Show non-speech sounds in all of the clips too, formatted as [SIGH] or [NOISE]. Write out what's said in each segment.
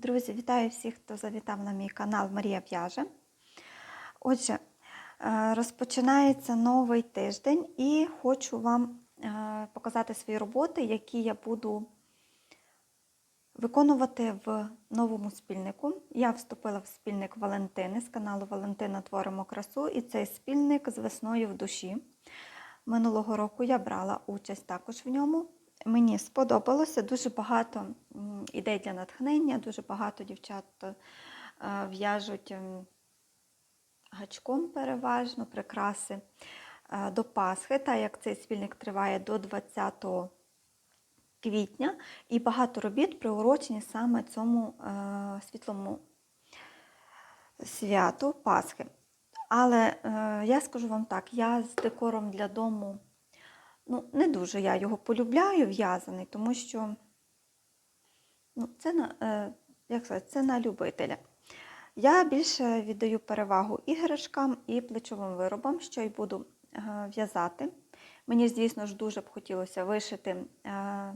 Друзі, вітаю всіх, хто завітав на мій канал Марія В'яже. Отже, е, розпочинається новий тиждень і хочу вам е, показати свої роботи, які я буду виконувати в новому спільнику. Я вступила в спільник Валентини з каналу Валентина Творимо красу, і цей спільник з весною в душі. Минулого року я брала участь також в ньому. Мені сподобалося дуже багато ідей для натхнення, дуже багато дівчат е, в'яжуть ем, гачком переважно прикраси е, до Пасхи, так як цей спільник триває до 20 квітня, і багато робіт приурочені саме цьому е, світлому святу Пасхи. Але я скажу вам так, я з декором для дому ну, не дуже я його полюбляю в'язаний, тому що ну, це, на, е, як сказати, це на любителя. Я більше віддаю перевагу іграшкам і плечовим виробам, що й буду е, в'язати. Мені, звісно ж, дуже б хотілося вишити е,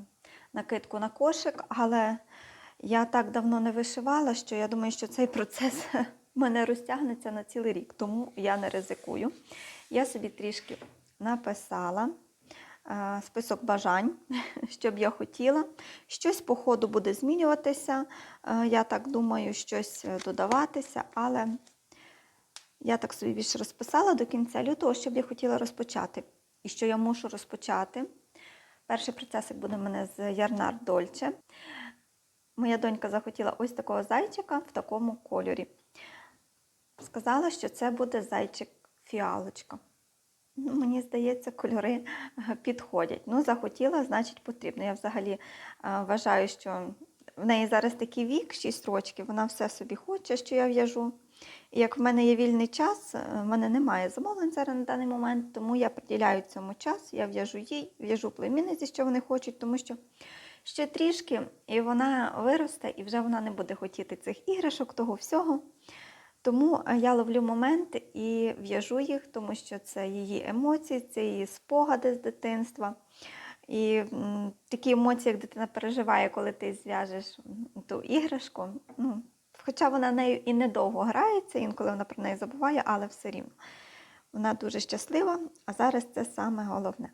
накидку на кошик, але я так давно не вишивала, що я думаю, що цей процес [LAUGHS] мене розтягнеться на цілий рік, тому я не ризикую. Я собі трішки написала список бажань, [LAUGHS] що б я хотіла. Щось по ходу буде змінюватися. е, Я так думаю, щось е, додаватися, але я так собі більше розписала до кінця лютого, що б я хотіла розпочати. І що я мушу розпочати. Перший процесик буде в мене з Ярнар Дольче. Моя донька захотіла ось такого зайчика в такому кольорі. Сказала, що це буде зайчик фіалочка. Ну, мені здається, кольори е, підходять. Ну, захотіла, значить потрібно. Я взагалі е, вважаю, що в неї зараз такий вік, 6 років, вона все собі хоче, що я в'яжу. І як в мене є вільний час, е, в мене немає замовлень зараз на даний момент, тому я приділяю цьому час, я в'яжу їй, в'яжу племінниці, що вони хочуть, тому що ще трішки, і вона виросте, і вже вона не буде хотіти цих іграшок, того всього. Тому е, я ловлю момент і в'яжу їх, тому що це її емоції, це її спогади з дитинства. І такі емоції, як дитина переживає, коли ти зв'яжеш ту іграшку. Ну, хоча вона нею і недовго грається, інколи вона про неї забуває, але все рівно. Вона дуже щаслива, а зараз це саме головне.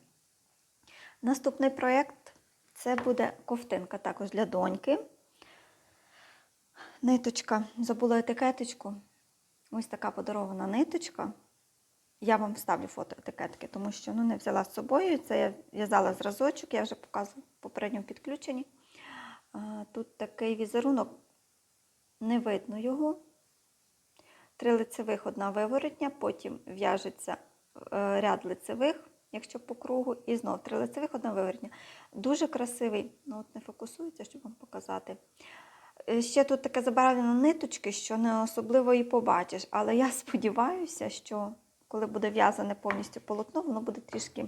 Наступний проєкт це буде ковтинка також для доньки. Ниточка, забула етикеточку. Ось така подарована ниточка. Я вам вставлю фото етикетки, тому що ну, не взяла з собою. Це я в'язала зразочок, я вже показувала в попередньому підключенні. Тут такий візерунок, не видно його. Три лицевих, одна виворотня, потім в'яжеться е, ряд лицевих, якщо по кругу, і знов три лицевих, одна виворотня. Дуже красивий, ну от не фокусується, щоб вам показати. Е, Ще тут таке забарвлено ниточки, що не особливо і побачиш. Але я [LAUGHS] сподіваюся, що коли буде в'язане повністю полотно, воно буде трішки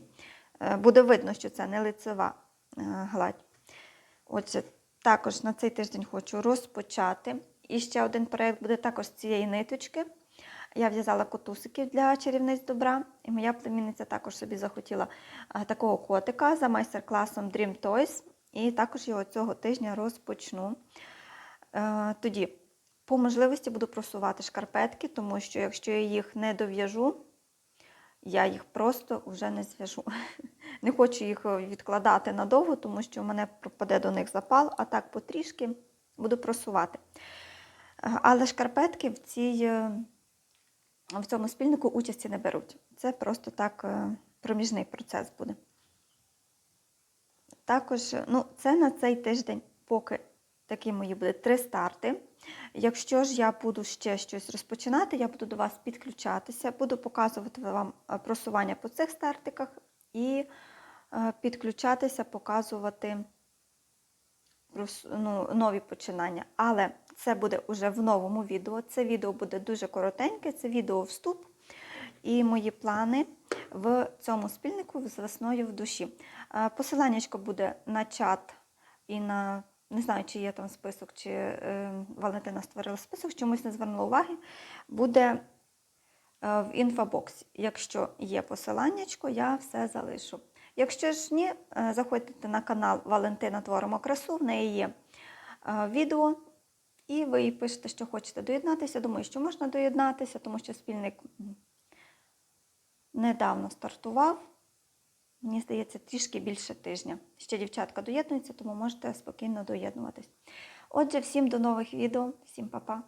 е, буде видно, що це не лицева е, гладь. Отже, також на цей тиждень хочу розпочати. І ще один проєкт буде також з цієї ниточки. Я в'язала котусиків для чарівниць добра, і моя племінниця також собі захотіла такого котика за майстер-класом Dream Toys. І також його цього тижня розпочну. Е, Тоді, по можливості, буду просувати шкарпетки, тому що якщо я їх не дов'яжу, я їх просто вже не зв'яжу. [LAUGHS] Не хочу їх відкладати надовго, тому що в мене пропаде до них запал, а так потрішки буду просувати. Е, Але шкарпетки в, цій, е, в цьому спільнику участі не беруть. Це просто так е, проміжний процес буде. Також, ну, це на цей тиждень, поки такі мої буде три старти. Якщо ж я буду ще щось розпочинати, я буду до вас підключатися, буду показувати вам е, просування по цих стартиках і е, підключатися, показувати ну, нові починання. Але це буде вже в новому відео. Це відео буде дуже коротеньке, це відео вступ і мої плани в цьому спільнику з весною в душі. Е, Посиланнячко буде на чат і на не знаю, чи є там список, чи е, Валентина створила список, чомусь не звернула уваги, буде е, в інфобоксі. Якщо є посиланнячко, я все залишу. Якщо ж ні, е, заходьте на канал Валентина Творимо красу, в неї є е, відео і ви пишете, що хочете доєднатися. Думаю, що можна доєднатися, тому що спільник недавно стартував. Мені здається, трішки більше тижня. Ще дівчатка доєднується, тому можете спокійно доєднуватись. Отже, всім до нових відео, всім па-па.